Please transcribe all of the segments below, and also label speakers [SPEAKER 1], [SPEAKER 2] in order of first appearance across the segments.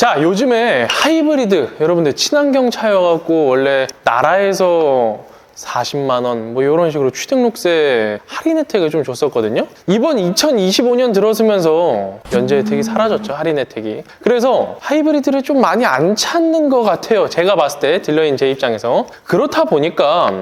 [SPEAKER 1] 자, 요즘에 하이브리드 여러분들 친환경 차여갖고 원래 나라에서 40만 원, 뭐 이런 식으로 취등록세 할인 혜택을 좀 줬었거든요. 이번 2025년 들어서면서 연재 혜택이 사라졌죠, 할인 혜택이. 그래서 하이브리드를 좀 많이 안 찾는 것 같아요. 제가 봤을 때 딜러인 제 입장에서. 그렇다 보니까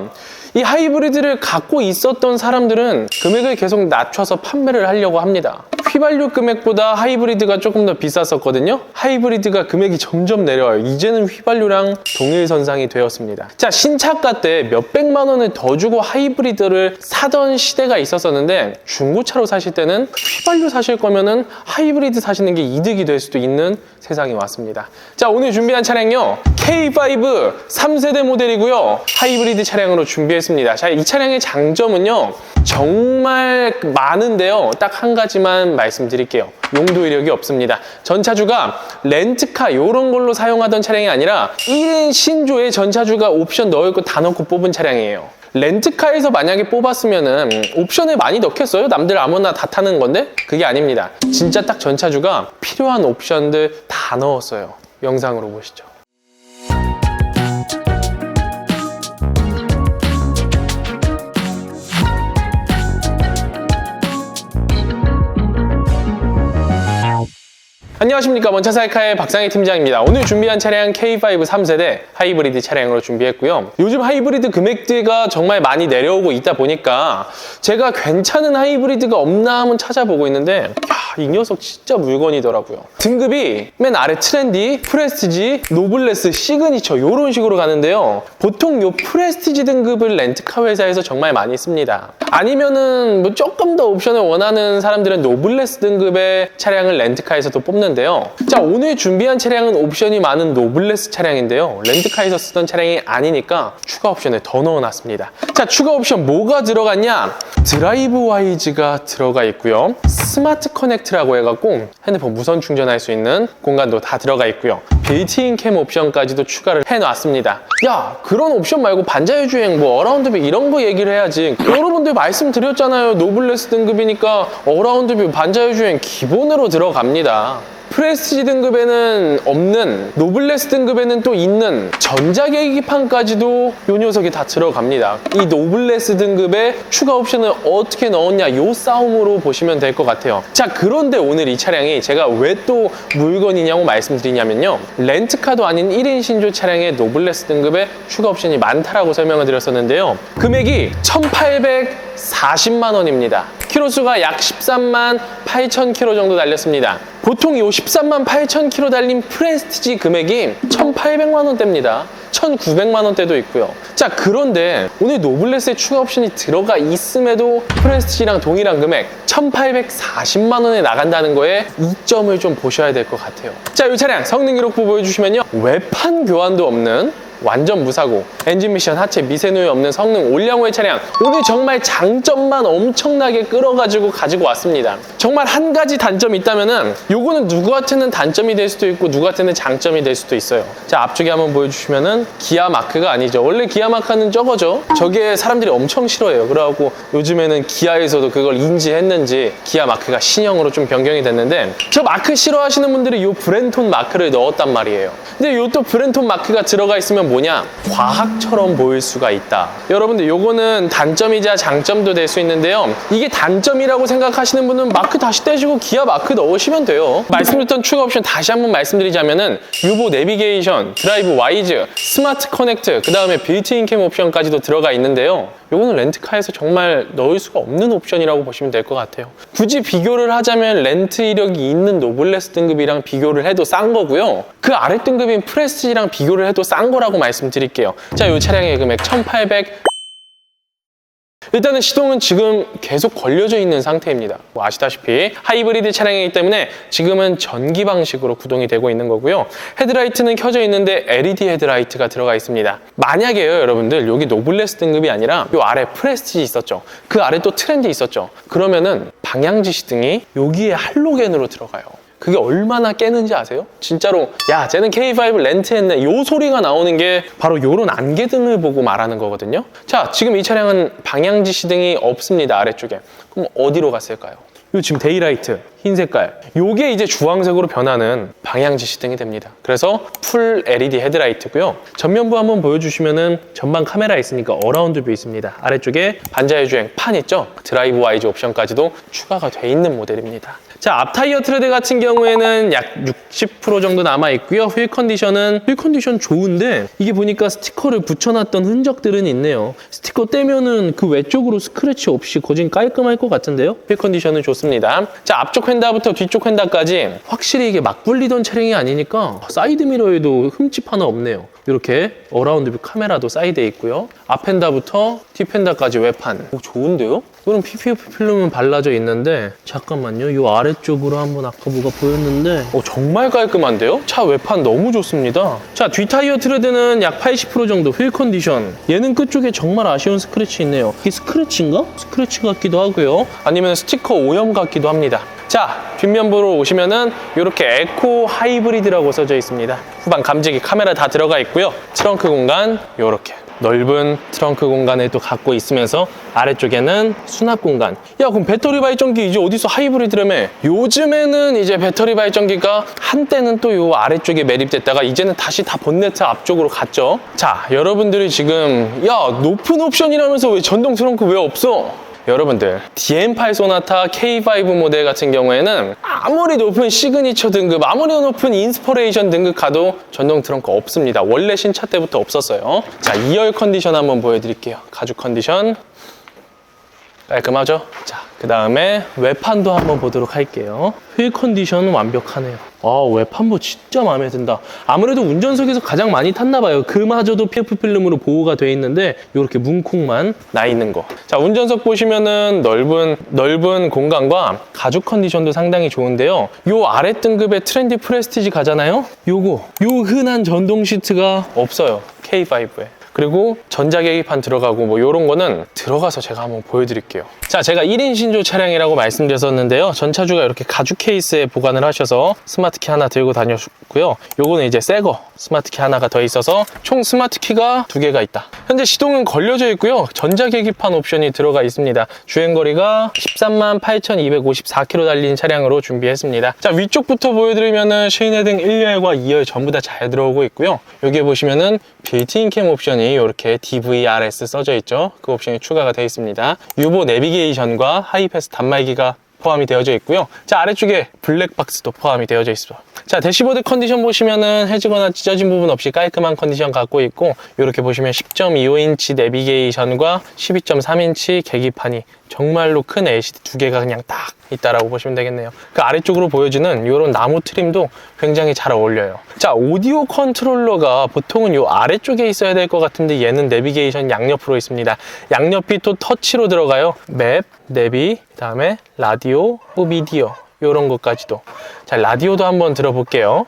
[SPEAKER 1] 이 하이브리드를 갖고 있었던 사람들은 금액을 계속 낮춰서 판매를 하려고 합니다. 휘발유 금액보다 하이브리드가 조금 더 비쌌었거든요. 하이브리드가 금액이 점점 내려와요. 이제는 휘발유랑 동일 선상이 되었습니다. 자, 신차가 때 몇백만 원을 더 주고 하이브리드를 사던 시대가 있었었는데 중고차로 사실 때는 휘발유 사실 거면은 하이브리드 사시는 게 이득이 될 수도 있는 세상이 왔습니다. 자, 오늘 준비한 차량요. K5 3세대 모델이고요. 하이브리드 차량으로 준비했습니다. 자, 이 차량의 장점은요. 정말 많은데요. 딱 한 가지만 말씀드릴게요. 용도 이력이 없습니다. 전차주가 렌트카 이런 걸로 사용하던 차량이 아니라 1인 신조에 전차주가 옵션 넣고 다 넣고 뽑은 차량이에요. 렌트카에서 만약에 뽑았으면은 옵션을 많이 넣겠어요? 남들 아무나 다 타는 건데? 그게 아닙니다. 진짜 딱 전차주가 필요한 옵션들 다 넣었어요. 영상으로 보시죠. 안녕하십니까. 먼차사이카의 박상희 팀장입니다. 오늘 준비한 차량 K5 3세대 하이브리드 차량으로 준비했고요. 요즘 하이브리드 금액대가 정말 많이 내려오고 있다 보니까 제가 괜찮은 하이브리드가 없나 한번 찾아보고 있는데 야, 이 녀석 진짜 물건이더라고요 등급이 맨 아래 트렌디, 프레스티지, 노블레스, 시그니처 이런 식으로 가는데요 보통 요 프레스티지 등급을 렌트카 회사에서 정말 많이 씁니다 아니면은 뭐 조금 더 옵션을 원하는 사람들은 노블레스 등급의 차량을 렌트카에서도 뽑는데요. 자, 오늘 준비한 차량은 옵션이 많은 노블레스 차량인데요. 렌트카에서 쓰던 차량이 아니니까 추가 옵션을 더 넣어놨습니다. 자, 추가 옵션 뭐가 들어갔냐? 드라이브 와이즈가 들어가 있고요. 스마트 커넥트 라고 해갖고 핸드폰 무선 충전할 수 있는 공간도 다 들어가 있고요. 빌트인 캠 옵션까지도 추가를 해놨습니다. 야, 그런 옵션 말고 반자율 주행, 뭐 어라운드 뷰 이런 거 얘기를 해야지. 여러분들 말씀드렸잖아요. 노블레스 등급이니까 어라운드 뷰, 반자율 주행 기본으로 들어갑니다. 프레스티지 등급에는 없는 노블레스 등급에는 또 있는 전자계기판까지도 요 녀석이 다 들어갑니다. 이 노블레스 등급의 추가 옵션을 어떻게 넣었냐 요 싸움으로 보시면 될 것 같아요. 자 그런데 오늘 이 차량이 제가 왜 또 물건이냐고 말씀드리냐면요. 렌트카도 아닌 1인 신조 차량의 노블레스 등급의 추가 옵션이 많다라고 설명을 드렸었는데요. 금액이 1,840만 원입니다. 키로수가 약 13만 8천 킬로 정도 달렸습니다. 보통 이 13만 8천 킬로 달린 프레스티지 금액이 1,800만 원대입니다. 1,900만 원대도 있고요. 자, 그런데 오늘 노블레스의 추가 옵션이 들어가 있음에도 프레스티지랑 동일한 금액 1,840만 원에 나간다는 거에 이점을 좀 보셔야 될 것 같아요. 자, 이 차량 성능 기록부 보여주시면요. 외판 교환도 없는 완전 무사고 엔진 미션 하체 미세누이 없는 성능 올량호의 차량. 오늘 정말 장점만 엄청나게 끌어가지고 가지고 왔습니다. 정말 한 가지 단점이 있다면은 요거는 누구한테는 단점이 될 수도 있고 누구한테는 장점이 될 수도 있어요. 자 앞쪽에 한번 보여주시면은 기아 마크가 아니죠. 원래 기아 마크는 저거죠. 저게 사람들이 엄청 싫어해요. 그래갖고 요즘에는 기아에서도 그걸 인지했는지 기아 마크가 신형으로 좀 변경이 됐는데 저 마크 싫어하시는 분들이 요 브랜톤 마크를 넣었단 말이에요. 근데 요 또 브랜톤 마크가 들어가 있으면 뭐냐? 과학처럼 보일 수가 있다. 여러분들 요거는 단점이자 장점도 될 수 있는데요. 이게 단점이라고 생각하시는 분은 마크 다시 떼시고 기아 마크 넣으시면 돼요. 말씀드렸던 추가 옵션 다시 한번 말씀드리자면은 유보 내비게이션 드라이브 와이즈 스마트 커넥트 그 다음에 빌트인 캠 옵션까지도 들어가 있는데요 요거는 렌트카에서 정말 넣을 수가 없는 옵션이라고 보시면 될 것 같아요. 굳이 비교를 하자면 렌트 이력이 있는 노블레스 등급이랑 비교를 해도 싼 거고요. 그 아래 등급인 프레스티지랑 비교를 해도 싼 거라고 말씀드릴게요. 자, 이 차량의 금액 1800 일단은 시동은 지금 계속 걸려져 있는 상태입니다. 뭐 아시다시피 하이브리드 차량이기 때문에 지금은 전기 방식으로 구동이 되고 있는 거고요. 헤드라이트는 켜져 있는데 LED 헤드라이트가 들어가 있습니다. 만약에요, 여러분들 여기 노블레스 등급이 아니라 요 아래 프레스티지 있었죠. 그 아래 또 트렌디 있었죠. 그러면은 방향지시 등이 여기에 할로겐으로 들어가요. 그게 얼마나 깨는지 아세요? 진짜로 야 쟤는 K5 렌트했네. 요 소리가 나오는 게 바로 요런 안개등을 보고 말하는 거거든요. 자 지금 이 차량은 방향지 시 등이 없습니다 아래쪽에. 그럼 어디로 갔을까요? 요 지금 데이라이트 흰 색깔. 요게 이제 주황색으로 변하는 방향 지시등이 됩니다. 그래서 풀 LED 헤드라이트고요. 전면부 한번 보여주시면은 전방 카메라 있으니까 어라운드 뷰 있습니다. 아래쪽에 반자의 주행 판 있죠? 드라이브 와이즈 옵션까지도 추가가 돼 있는 모델입니다 자, 앞 타이어 트레드 같은 경우에는 약 60% 정도 남아 있고요. 휠 컨디션은 휠 컨디션 좋은데 이게 보니까 스티커를 붙여놨던 흔적들은 있네요. 스티커 떼면은 그 외쪽으로 스크래치 없이 거진 깔끔할 것 같은데요. 휠 컨디션은 좋습니다. 자, 앞쪽 휀다부터 뒤쪽 휀다까지 확실히 이게 막 불리던 차량이 아니니까 사이드 미러에도 흠집 하나 없네요. 이렇게 어라운드 뷰 카메라도 사이드에 있고요. 앞 휀다부터 뒤 휀다까지 외판. 오, 좋은데요? 이런 PPF 필름은 발라져 있는데 잠깐만요. 이 아래쪽으로 한번 아까 뭐가 보였는데 오, 정말 깔끔한데요? 차 외판 너무 좋습니다. 자, 뒤 타이어 트레드는 약 80% 정도 휠 컨디션. 얘는 끝쪽에 정말 아쉬운 스크래치 있네요. 이게 스크래치인가? 스크래치 같기도 하고요. 아니면 스티커 오염 같기도 합니다. 자, 뒷면부로 오시면은 이렇게 에코 하이브리드라고 써져 있습니다. 후방 감지기 카메라 다 들어가 있고요. 트렁크 공간 이렇게 넓은 트렁크 공간을 또 갖고 있으면서 아래쪽에는 수납 공간. 야, 그럼 배터리 발전기 이제 어디서 하이브리드라며? 요즘에는 이제 배터리 발전기가 한때는 또 요 아래쪽에 매립됐다가 이제는 다시 다 본네트 앞쪽으로 갔죠. 자, 여러분들이 지금 야, 높은 옵션이라면서 왜 전동 트렁크 왜 없어? 여러분들 DM8 소나타 K5 모델 같은 경우에는 아무리 높은 시그니처 등급 아무리 높은 인스퍼레이션 등급 가도 전동 트렁크 없습니다. 원래 신차 때부터 없었어요. 자 2열 컨디션 한번 보여드릴게요. 가죽 컨디션 깔끔하죠? 자, 그 다음에 외판도 한번 보도록 할게요. 휠 컨디션은 완벽하네요. 아, 외판부 진짜 마음에 든다. 아무래도 운전석에서 가장 많이 탔나 봐요. 그마저도 PF 필름으로 보호가 돼 있는데 이렇게 문콕만 나 있는 거. 자, 운전석 보시면은 넓은 넓은 공간과 가죽 컨디션도 상당히 좋은데요. 요 아래 등급의 트렌디 프레스티지 가잖아요. 요거 요 흔한 전동 시트가 없어요. K5에. 그리고 전자계기판 들어가고 뭐 이런 거는 들어가서 제가 한번 보여드릴게요. 자, 제가 1인 신조 차량이라고 말씀드렸었는데요. 전차주가 이렇게 가죽 케이스에 보관을 하셔서 스마트키 하나 들고 다녔고요. 요거는 이제 새거 스마트키 하나가 더 있어서 총 스마트키가 두 개가 있다. 현재 시동은 걸려져 있고요. 전자계기판 옵션이 들어가 있습니다. 주행거리가 13만 8,254km 달린 차량으로 준비했습니다. 자, 위쪽부터 보여드리면은 쉐인헤딩 1열과 2열 전부 다 잘 들어오고 있고요. 여기에 보시면은 빌트인 캠 옵션이 이렇게 DVRS 써져 있죠. 그 옵션이 추가가 되어 있습니다. 유보 내비게이션과 하이패스 단말기가 포함이 되어져 있고요. 자, 아래쪽에 블랙박스도 포함이 되어져 있습니다. 자, 대시보드 컨디션 보시면은 해지거나 찢어진 부분 없이 깔끔한 컨디션 갖고 있고, 이렇게 보시면 10.25인치 내비게이션과 12.3인치 계기판이 정말로 큰 LCD 두 개가 그냥 딱 있다라고 보시면 되겠네요. 그 아래쪽으로 보여주는 이런 나무 트림도 굉장히 잘 어울려요. 자, 오디오 컨트롤러가 보통은 이 아래쪽에 있어야 될 것 같은데 얘는 내비게이션 양옆으로 있습니다. 양옆이 또 터치로 들어가요. 맵, 내비, 그다음에 라디오, 또 미디어 이런 것까지도. 자, 라디오도 한번 들어볼게요.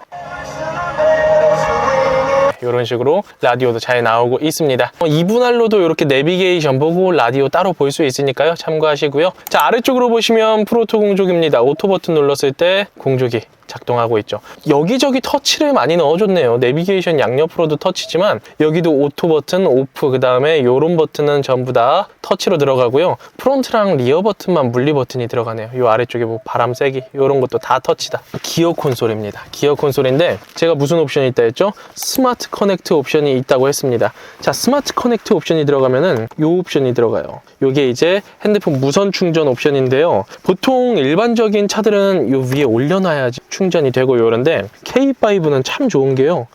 [SPEAKER 1] 이런 식으로 라디오도 잘 나오고 있습니다. 2분할로도 이렇게 내비게이션 보고 라디오 따로 볼 수 있으니까요. 참고하시고요. 자, 아래쪽으로 보시면 프로토 공조기입니다. 오토 버튼 눌렀을 때 공조기 작동하고 있죠. 여기저기 터치를 많이 넣어줬네요. 내비게이션 양옆으로도 터치지만 여기도 오토 버튼, 오프, 그 다음에 이런 버튼은 전부 다 터치로 들어가고요. 프론트랑 리어 버튼만 물리 버튼이 들어가네요. 이 아래쪽에 뭐 바람 세기 이런 것도 다 터치다. 기어 콘솔입니다. 기어 콘솔인데 제가 무슨 옵션이 있다 했죠? 스마트 커넥트 옵션이 있다고 했습니다. 자, 스마트 커넥트 옵션이 들어가면은 이 옵션이 들어가요. 이게 이제 핸드폰 무선 충전 옵션인데요. 보통 일반적인 차들은 이 위에 올려놔야지 충전이 되고 이런데 K5는 참 좋은 게요.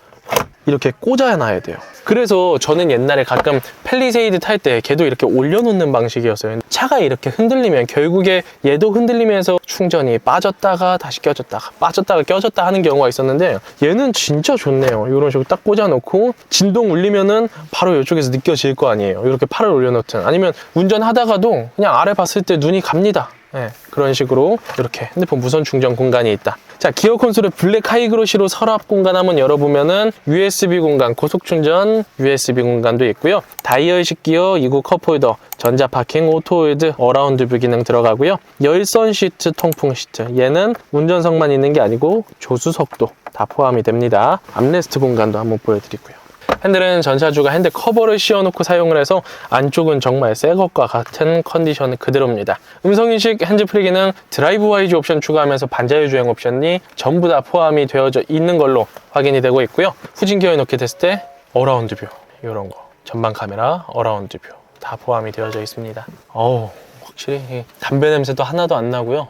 [SPEAKER 1] 이렇게 꽂아놔야 돼요. 그래서 저는 옛날에 가끔 펠리세이드 탈 때 걔도 이렇게 올려놓는 방식이었어요. 차가 이렇게 흔들리면 결국에 얘도 흔들리면서 충전이 빠졌다가 다시 껴졌다가 빠졌다가 껴졌다 하는 경우가 있었는데 얘는 진짜 좋네요. 이런 식으로 딱 꽂아놓고 진동 울리면은 바로 이쪽에서 느껴질 거 아니에요. 이렇게 팔을 올려놓든 아니면 운전하다가도 그냥 아래 봤을 때 눈이 갑니다. 네, 그런 식으로 이렇게 핸드폰 무선 충전 공간이 있다. 자, 기어 콘솔의 블랙 하이그로시로 서랍 공간 한번 열어보면은 USB 공간, 고속 충전 USB 공간도 있고요. 다이얼식 기어, 이구 컵홀더, 전자 파킹, 오토홀드, 어라운드 뷰 기능 들어가고요. 열선 시트, 통풍 시트. 얘는 운전석만 있는 게 아니고 조수석도 다 포함이 됩니다. 암레스트 공간도 한번 보여드리고요. 핸들은 전차주가 핸들 커버를 씌워놓고 사용을 해서 안쪽은 정말 새 것과 같은 컨디션 그대로입니다. 음성인식 핸즈프리 기능, 드라이브 와이즈 옵션 추가하면서 반자율 주행 옵션이 전부 다 포함이 되어져 있는 걸로 확인이 되고 있고요. 후진 기어에 놓게 됐을 때 어라운드 뷰 이런 거 전방 카메라 어라운드 뷰 다 포함이 되어져 있습니다. 어우 확실히 이 담배 냄새도 하나도 안 나고요.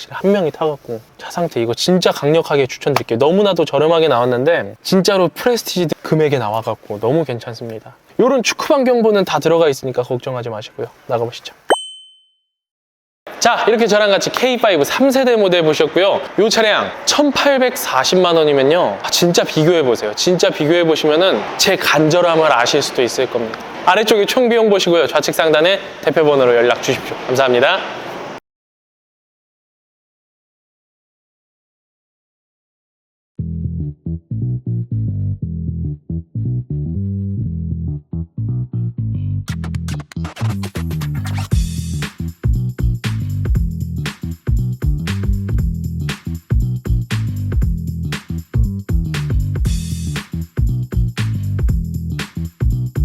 [SPEAKER 1] 확실히 한 명이 타갖고 차 상태 이거 진짜 강력하게 추천드릴게요. 너무나도 저렴하게 나왔는데 진짜로 프레스티지 금액에 나와갖고 너무 괜찮습니다. 이런 축구방 경보는 다 들어가 있으니까 걱정하지 마시고요. 나가보시죠. 자 이렇게 저랑 같이 K5 3세대 모델 보셨고요 이 차량 1840만 원이면요 아, 진짜 비교해 보세요 진짜 비교해 보시면은 제 간절함을 아실 수도 있을 겁니다 아래쪽에 총 비용 보시고요 좌측 상단에 대표 번호로 연락 주십시오 감사합니다 Thank you.